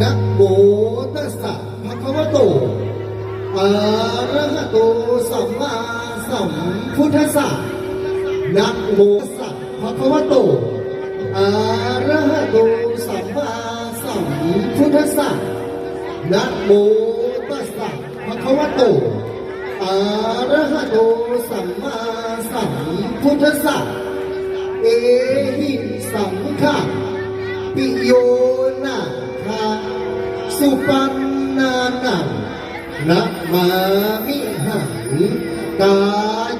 นะโมตัสสะภะคะวะโตอะระหะโตสัมมาสัมพุทธัสสะนะโมตัสสะภะคะวะโตอะระหะโตสัมมาสัมพุทธัสสะนะโมตัสสะภะคะวะโตอะระหะโตสัมมาสัมพุทธัสสะเอหิสังฆะ ปิโยนาคาสุปันนานังนะมามิหังกา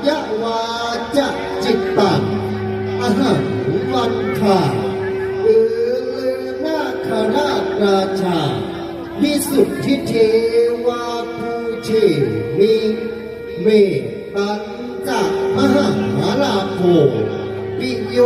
ยวาจจิตตังอหังวันทาเอเลนาคราชราชาวิสุทธิเทวาภูเชมิเมตันจะมหาลาโภปิโย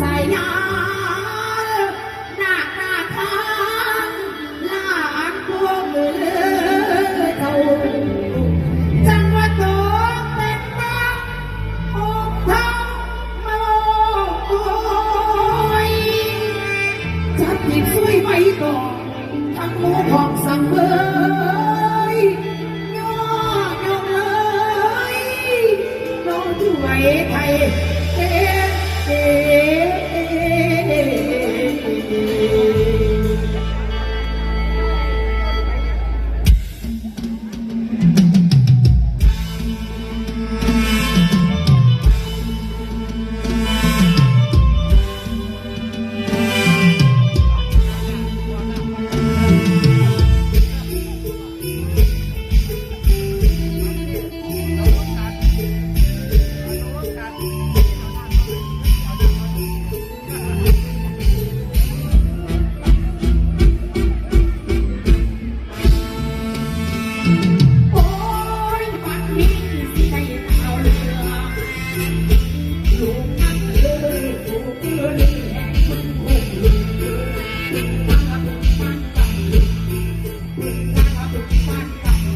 สายยาหน้าหน้าทางลานพวกมือเท่าจังหวัดตเป็นบ้าองค์เท่ามาโอยจับผิดซุยไว้ก่อนทั้งหมูของสังเวยย่อย่อเลยน้องช่วยไทยเอ๊ะเอ๊ะเอ๊ะ